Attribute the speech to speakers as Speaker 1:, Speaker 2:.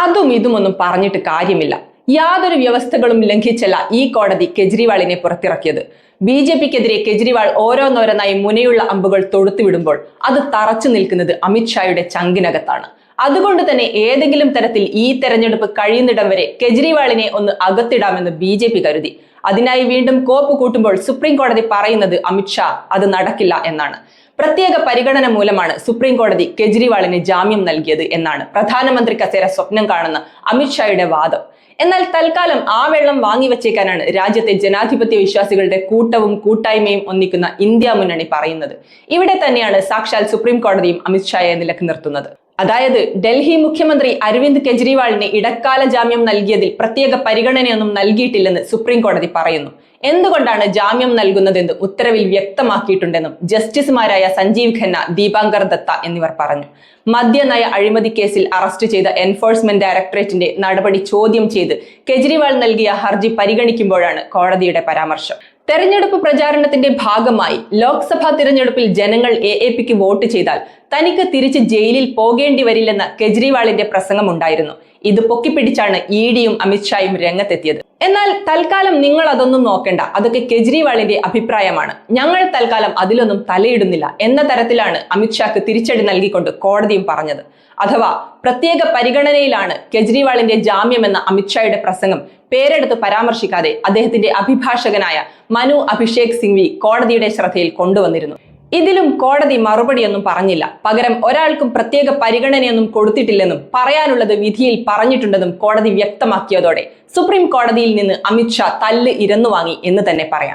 Speaker 1: അതും ഇതുമൊന്നും പറഞ്ഞിട്ട് കാര്യമില്ല. യാതൊരു വ്യവസ്ഥകളും ലംഘിച്ചല്ല ഈ കോടതി കെജ്രിവാളിനെ പുറത്തിറക്കിയത്. ബി ജെ പിക്കെതിരെ കെജ്രിവാൾ ഓരോന്നോരോന്നായി മുനയുള്ള അമ്പുകൾ തൊടുത്തുവിടുമ്പോൾ അത് തറച്ചു നിൽക്കുന്നത് അമിത്ഷായുടെ ചങ്കിനകത്താണ്. അതുകൊണ്ട് തന്നെ ഏതെങ്കിലും തരത്തിൽ ഈ തെരഞ്ഞെടുപ്പ് കഴിയുന്നിടം വരെ കെജ്രിവാളിനെ ഒന്ന് അകത്തിടാമെന്ന് ബി ജെ പി കരുതി. അതിനായി വീണ്ടും കോപ്പ് കൂട്ടുമ്പോൾ സുപ്രീം കോടതി പറയുന്നത് അമിത്ഷാ അത് നടക്കില്ല എന്നാണ്. പ്രത്യേക പരിഗണന മൂലമാണ് സുപ്രീം കോടതി കെജ്രിവാളിന് ജാമ്യം നൽകിയത് എന്നാണ് പ്രധാനമന്ത്രി കസേര സ്വപ്നം കാണുന്ന അമിത്ഷായുടെ വാദം. എന്നാൽ തൽക്കാലം ആ വെള്ളം വാങ്ങിവച്ചേക്കാനാണ് രാജ്യത്തെ ജനാധിപത്യ വിശ്വാസികളുടെ കൂട്ടവും കൂട്ടായ്മയും ഒന്നിക്കുന്ന ഇന്ത്യ മുന്നണി പറയുന്നത്. ഇവിടെ തന്നെയാണ് സാക്ഷാൽ സുപ്രീം കോടതിയും അമിത്ഷായെ നിലയ്ക്ക് നിർത്തുന്നത്. അതായത് ഡൽഹി മുഖ്യമന്ത്രി അരവിന്ദ് കെജ്രിവാളിന് ഇടക്കാല ജാമ്യം നൽകിയതിൽ പ്രത്യേക പരിഗണനയൊന്നും നൽകിയിട്ടില്ലെന്ന് സുപ്രീം കോടതി പറയുന്നു. എന്തുകൊണ്ടാണ് ജാമ്യം നൽകുന്നതെന്ന് ഉത്തരവിൽ വ്യക്തമാക്കിയിട്ടുണ്ടെന്നും ജസ്റ്റിസുമാരായ സഞ്ജീവ് ഖന്ന ദീപാങ്കർ ദത്ത എന്നിവർ പറഞ്ഞു. മദ്യനയ അഴിമതി കേസിൽ അറസ്റ്റ് ചെയ്ത എൻഫോഴ്സ്മെന്റ് ഡയറക്ടറേറ്റിന്റെ നടപടി ചോദ്യം ചെയ്ത് കെജ്രിവാൾ നൽകിയ ഹർജി പരിഗണിക്കുമ്പോഴാണ് കോടതിയുടെ പരാമർശം. തെരഞ്ഞെടുപ്പ് പ്രചാരണത്തിന്റെ ഭാഗമായി ലോക്സഭാ തിരഞ്ഞെടുപ്പിൽ ജനങ്ങൾ എ എ പിക്ക് വോട്ട് ചെയ്താൽ തനിക്ക് തിരിച്ച് ജയിലിൽ പോകേണ്ടി വരില്ലെന്ന കെജ്രിവാളിന്റെ പ്രസംഗമുണ്ടായിരുന്നു. ഇത് പൊക്കിപ്പിടിച്ചാണ് ഇ ഡിയും അമിത്ഷായും രംഗത്തെത്തിയത്. എന്നാൽ തൽക്കാലം നിങ്ങൾ അതൊന്നും നോക്കേണ്ട. അതൊക്കെ കെജ്രിവാളിന്റെ അഭിപ്രായമാണ്. ഞങ്ങൾ തൽക്കാലം അതിലൊന്നും തലയിടുന്നില്ല എന്ന തരത്തിലാണ് അമിത്ഷാക്ക് തിരിച്ചടി നൽകിക്കൊണ്ട് കോടതിയും പറഞ്ഞത്. അഥവാ പ്രത്യേക പരിഗണനയിലാണ് കെജ്രിവാളിന്റെ ജാമ്യമെന്ന അമിത്ഷായുടെ പ്രസംഗം പേരെടുത്ത് പരാമർശിക്കാതെ അദ്ദേഹത്തിന്റെ അഭിഭാഷകനായ മനു അഭിഷേക് സിംഗ്വി കോടതിയുടെ ശ്രദ്ധയിൽ കൊണ്ടുവന്നിരുന്നു. ഇതിലും കോടതി മറുപടിയൊന്നും പറഞ്ഞില്ല. പകരം ഒരാൾക്കും പ്രത്യേക പരിഗണനയൊന്നും കൊടുത്തിട്ടില്ലെന്നും പറയാനുള്ളത് വിധിയിൽ പറഞ്ഞിട്ടുണ്ടെന്നും കോടതി വ്യക്തമാക്കിയതോടെ സുപ്രീം കോടതിയിൽ നിന്ന് അമിത്ഷാ തല്ല് ഇരന്നു വാങ്ങി എന്ന് തന്നെ പറയാം.